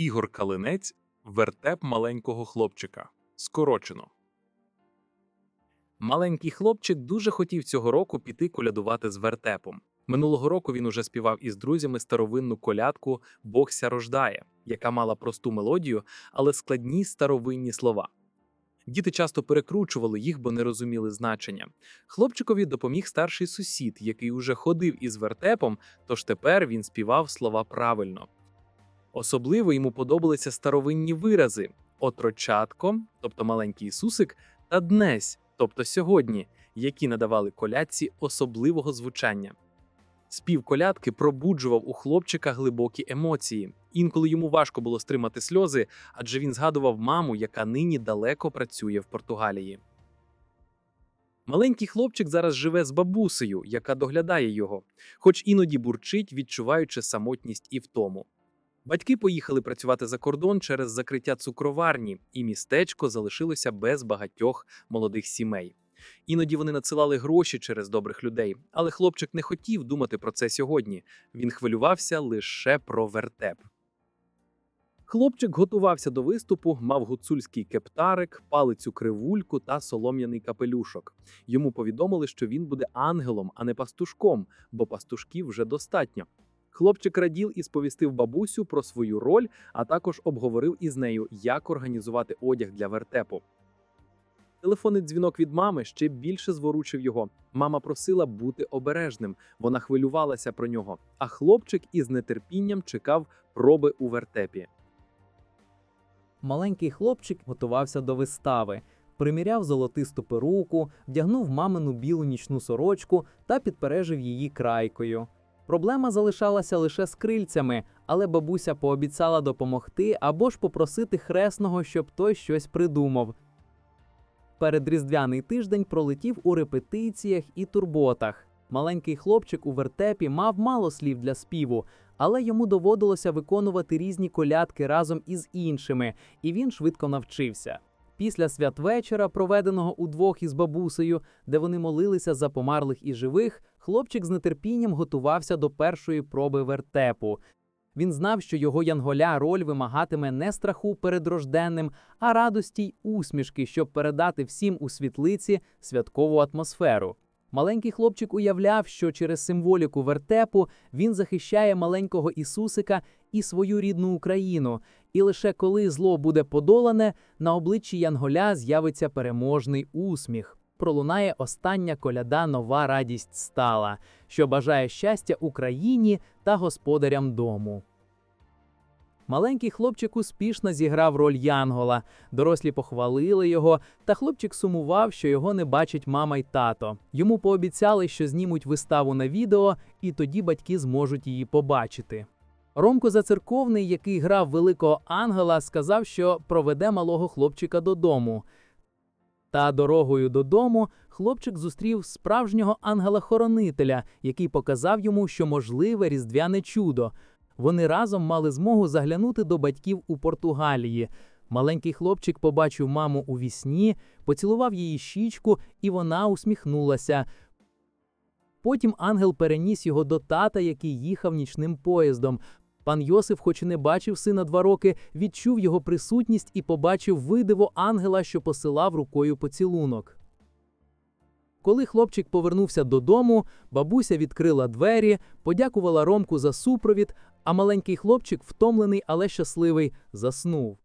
Ігор Калинець вертеп маленького хлопчика. Скорочено. Маленький хлопчик дуже хотів цього року піти колядувати з вертепом. Минулого року він уже співав із друзями старовинну колядку Богся рождає, яка мала просту мелодію, але складні старовинні слова. Діти часто перекручували їх, бо не розуміли значення. Хлопчикові допоміг старший сусід, який уже ходив із вертепом, тож тепер він співав слова правильно. Особливо йому подобалися старовинні вирази отрочатко, тобто маленький Ісусик, та днесь, тобто сьогодні, які надавали колядці особливого звучання. Спів колядки пробуджував у хлопчика глибокі емоції. Інколи йому важко було стримати сльози, адже він згадував маму, яка нині далеко працює в Португалії. Маленький хлопчик зараз живе з бабусею, яка доглядає його, хоч іноді бурчить, відчуваючи самотність і втому. Батьки поїхали працювати за кордон через закриття цукроварні, і містечко залишилося без багатьох молодих сімей. Іноді вони надсилали гроші через добрих людей, але хлопчик не хотів думати про це сьогодні. Він хвилювався лише про вертеп. Хлопчик готувався до виступу, мав гуцульський кептарик, палицю кривульку та солом'яний капелюшок. Йому повідомили, що він буде ангелом, а не пастушком, бо пастушків вже достатньо. Хлопчик радів і сповістив бабусю про свою роль, а також обговорив із нею, як організувати одяг для вертепу. Телефонний дзвінок від мами ще більше зворушив його. Мама просила бути обережним. Вона хвилювалася про нього, а хлопчик із нетерпінням чекав проби у вертепі. Маленький хлопчик готувався до вистави, приміряв золотисту перуку, вдягнув мамину білу нічну сорочку та підпережив її крайкою. Проблема залишалася лише з крильцями, але бабуся пообіцяла допомогти або ж попросити хресного, щоб той щось придумав. Передріздвяний тиждень пролетів у репетиціях і турботах. Маленький хлопчик у вертепі мав мало слів для співу, але йому доводилося виконувати різні колядки разом із іншими, і він швидко навчився. Після святвечора, проведеного удвох із бабусею, де вони молилися за померлих і живих, хлопчик з нетерпінням готувався до першої проби вертепу. Він знав, що його янголя роль вимагатиме не страху перед рожденним, а радості й усмішки, щоб передати всім у світлиці святкову атмосферу. Маленький хлопчик уявляв, що через символіку вертепу він захищає маленького Ісусика і свою рідну Україну, і лише коли зло буде подолане, на обличчі Янголя з'явиться переможний усміх. Пролунає остання коляда нова радість стала, що бажає щастя Україні та господарям дому. Маленький хлопчик успішно зіграв роль Янгола. Дорослі похвалили його, та хлопчик сумував, що його не бачить мама й тато. Йому пообіцяли, що знімуть виставу на відео, і тоді батьки зможуть її побачити. Ромко Зацерковний, який грав великого ангела, сказав, що проведе малого хлопчика додому. Та дорогою додому хлопчик зустрів справжнього ангела-хоронителя, який показав йому, що можливе різдвяне чудо. Вони разом мали змогу заглянути до батьків у Португалії. Маленький хлопчик побачив маму у вісні, поцілував її щічку, і вона усміхнулася. Потім ангел переніс його до тата, який їхав нічним поїздом. Пан Йосиф, хоч і не бачив сина два роки, відчув його присутність і побачив видиво ангела, що посилав рукою поцілунок. Коли хлопчик повернувся додому, бабуся відкрила двері, подякувала Ромку за супровід, а маленький хлопчик, втомлений, але щасливий, заснув.